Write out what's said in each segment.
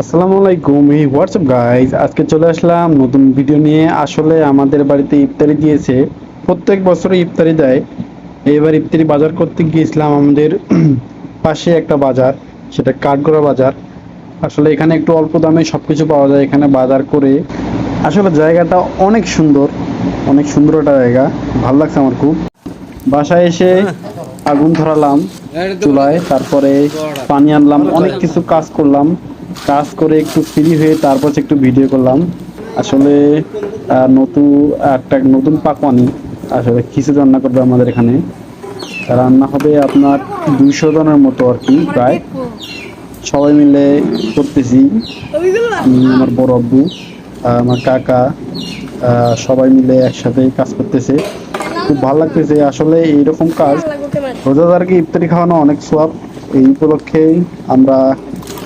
আসসালামু আলাইকুম এই হোয়াটসঅ্যাপ গাইজ আজকে চলে আসলাম নতুন ভিডিও নিয়ে। আসলে আমাদের বাড়িতে ইফতারি দিয়েছে প্রত্যেক বছরই ইফতারি দেয়। এবার ইফতারি বাজার করতে গিয়েছিলাম আমাদের পাশে একটা বাজার সেটা কাঠগড়া বাজার। আসলে এখানে একটু অল্প দামে সব কিছু পাওয়া যায় এখানে বাজার করে। আসলে জায়গাটা অনেক সুন্দর অনেক সুন্দর একটা জায়গা ভালো লাগছে আমার খুব। বাসায় এসে আগুন ধরালাম চুলায় তারপরে পানি আনলাম অনেক কিছু কাজ করলাম। কাজ করে একটু ফ্রি হয়ে তারপর একটু ভিডিও করলাম। আসলে নতুন একটা নতুন পাকওয়ানি আসলে খিচুড়ি রান্না করবে আমাদের এখানে। রান্না হবে আপনার দুইশো জনের মতো আর কি প্রায়। সবাই মিলে করতেছি। আমি আমার বড় আব্বু আমার কাকা সবাই মিলে একসাথে কাজ করতেছে। খুব ভালো লাগতেছে। আসলে এইরকম কাজ রোজাদারকে ইফতারি খাওয়ানো অনেক সোয়াব এই উপলক্ষে আমরা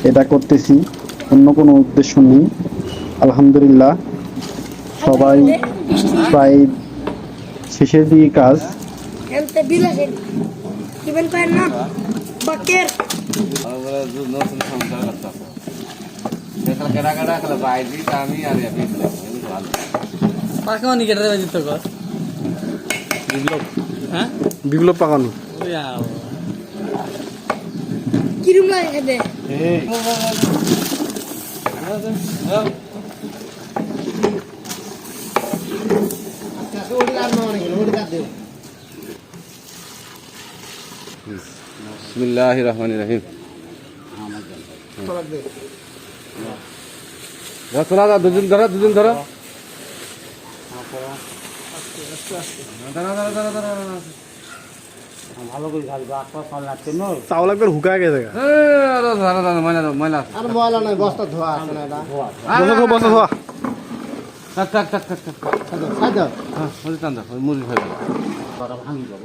এটা করতেছি। অন্য কোনো উদ্দেশ্য নেই। আলহামদুলিল্লাহ। সবাই প্রায় শেষের দিকে কাজ। কাটা বিপ্লব। হ্যাঁ? বিপ্লব পাকানো। Kirim lang ede. বিসমিল্লাহির রহমানির রহিম। ধরা ধরা দুজন ধরা। দুজন ধরা ধরা ধরা ধরা। ধরা ধরা চাউল একবার ময়লা। আর ময়লা বস্তা ধোয়া আছে না এটা। আরে, বসে ধোয়া। খাইতে হ্যাঁ, টান দাও, করো করো ভাঙি দাও।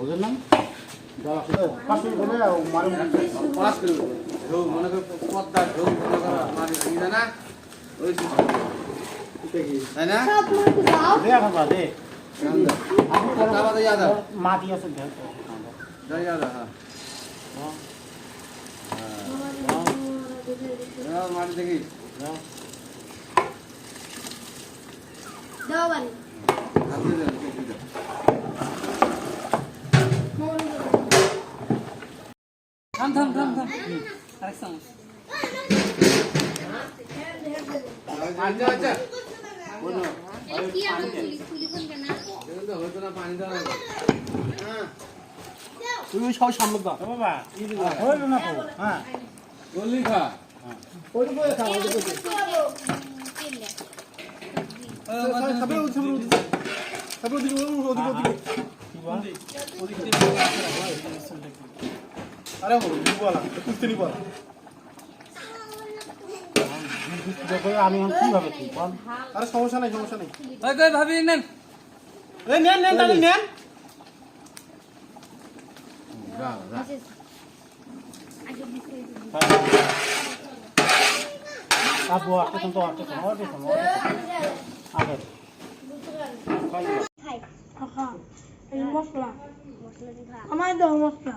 মাটি আছে দাও, হ্যাঁ। দাও, মাটি দেখি। Dawan. হাত দিয়ে দাও, দিয়ে দাও। থাম থাম থাম থাম আরেক চামচ পানি হবে। তুমি সব সামনে দাও বাবা হইল না তো হ্যাঁ। বললি খা। ওই তো বলে খাও ওই তো খাবে ওই খাবে খাবে ওদিকে ওদিকে ওদিকে। আরে বলো বলা কুস্তি নি। বলা আমি কীভাবে বল? আরে সমস্যা নাই সমস্যা নাই। ভাবি নেন। নেন নেন নেন। আপু আটকে তো আটকে তো আটকে ada mosla.